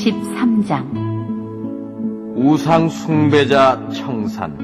13장. 우상 숭배자 청산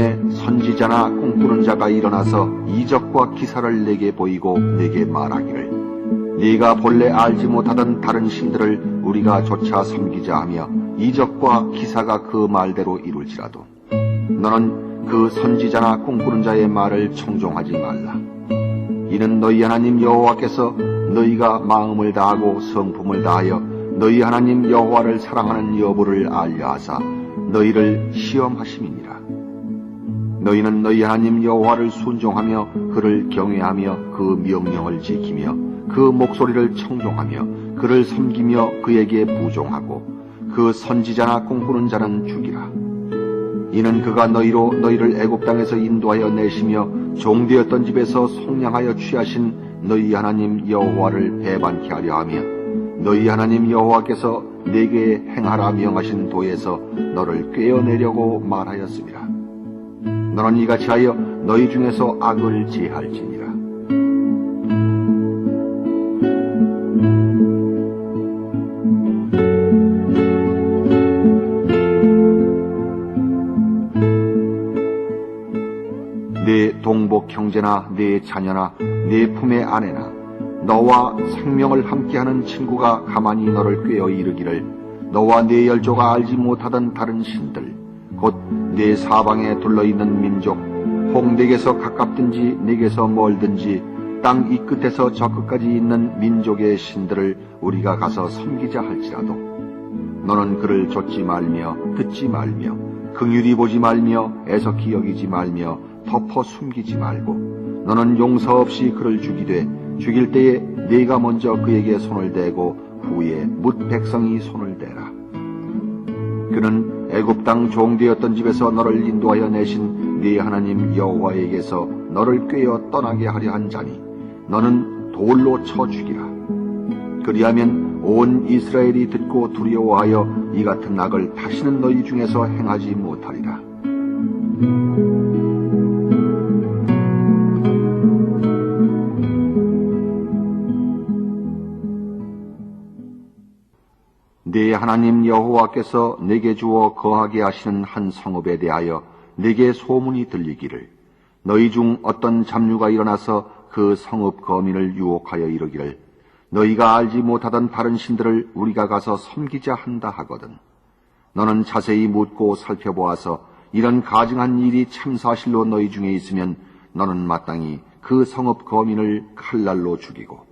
중에 선지자나 꿈꾸는 자가 일어나서 이적과 기사를 내게 보이고 내게 말하기를. 네가 본래 알지 못하던 다른 신들을 우리가 조차 섬기자 하며 이적과 기사가 그 말대로 이룰지라도 너는 그 선지자나 꿈꾸는 자의 말을 청종하지 말라. 이는 너희 하나님 여호와께서 너희가 마음을 다하고 성품을 다하여 너희 하나님 여호와를 사랑하는 여부를 알려 하사 너희를 시험하심이니라 너희는 너희 하나님 여호와를 순종하며 그를 경외하며 그 명령을 지키며 그 목소리를 청종하며 그를 섬기며 그에게 부종하고 그 선지자나 꿈꾸는 자는 죽이라. 이는 그가 너희로 너희를 애굽 땅에서 인도하여 내시며 종되었던 집에서 속량하여 취하신 너희 하나님 여호와를 배반케 하려 하며 너희 하나님 여호와께서 내게 행하라 명하신 도에서 너를 꿰어내려고 말하였습니다. 너는 이같이 하여 너희 중에서 악을 제할지니라. 내 동복 형제나 내 자녀나 내 품의 아내나 너와 생명을 함께하는 친구가 가만히 너를 꿰어 이르기를 너와 내 열조가 알지 못하던 다른 신들 곧 내 사방에 둘러있는 민족 홍대에서 가깝든지 내게서 멀든지 땅 이 끝에서 저 끝까지 있는 민족의 신들을 우리가 가서 섬기자 할지라도. 너는 그를 좇지 말며 듣지 말며 긍휼히 보지 말며 애석히 여기지 말며 덮어 숨기지 말고 너는 용서 없이 그를 죽이되 죽일 때에 네가 먼저 그에게 손을 대고 후에 뭇 백성이 손을 대라 그는 애굽 땅 종되었던 집에서 너를 인도하여 내신 네 하나님 여호와에게서 너를 꿰어 떠나게 하려 한 자니 너는 돌로 쳐 죽이라 그리하면 온 이스라엘이 듣고 두려워하여 이 같은 악을 다시는 너희 중에서 행하지 못하리라. 네 하나님 여호와께서 내게 주어 거하게 하시는 한 성읍에 대하여 내게 소문이 들리기를 너희 중 어떤 잡류가 일어나서 그 성읍 거민을 유혹하여 이르기를 너희가 알지 못하던 다른 신들을 우리가 가서 섬기자 한다 하거든. 너는 자세히 묻고 살펴보아서 이런 가증한 일이 참 사실로 너희 중에 있으면 너는 마땅히 그 성읍 거민을 칼날로 죽이고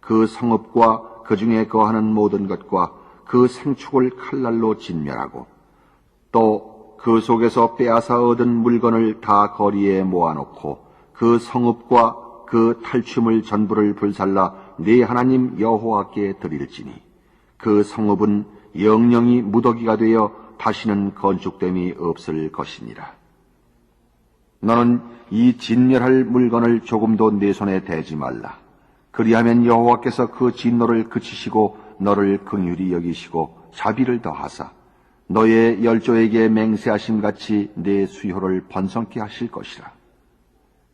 그 성읍과 그 중에 거하는 모든 것과 그 생축을 칼날로 진멸하고 또 그 속에서 빼앗아 얻은 물건을 다 거리에 모아놓고 그 성읍과 그 탈취물 전부를 불살라 네 하나님 여호와께 드릴지니 그 성읍은 영영이 무더기가 되어 다시는 건축됨이 없을 것이니라. 너는 이 진멸할 물건을 조금도 내 손에 대지 말라. 그리하면 여호와께서 그 진노를 그치시고 너를 긍휼히 여기시고 자비를 더하사 너의 열조에게 맹세하심 같이 내 수효를 번성케 하실 것이라.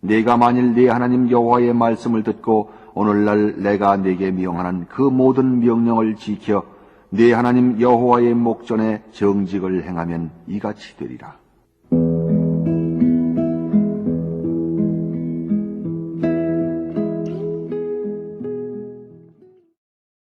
내가 만일 네 하나님 여호와의 말씀을 듣고 오늘날 내가 네게 명하는 그 모든 명령을 지켜 네 하나님 여호와의 목전에 정직을 행하면 이같이 되리라.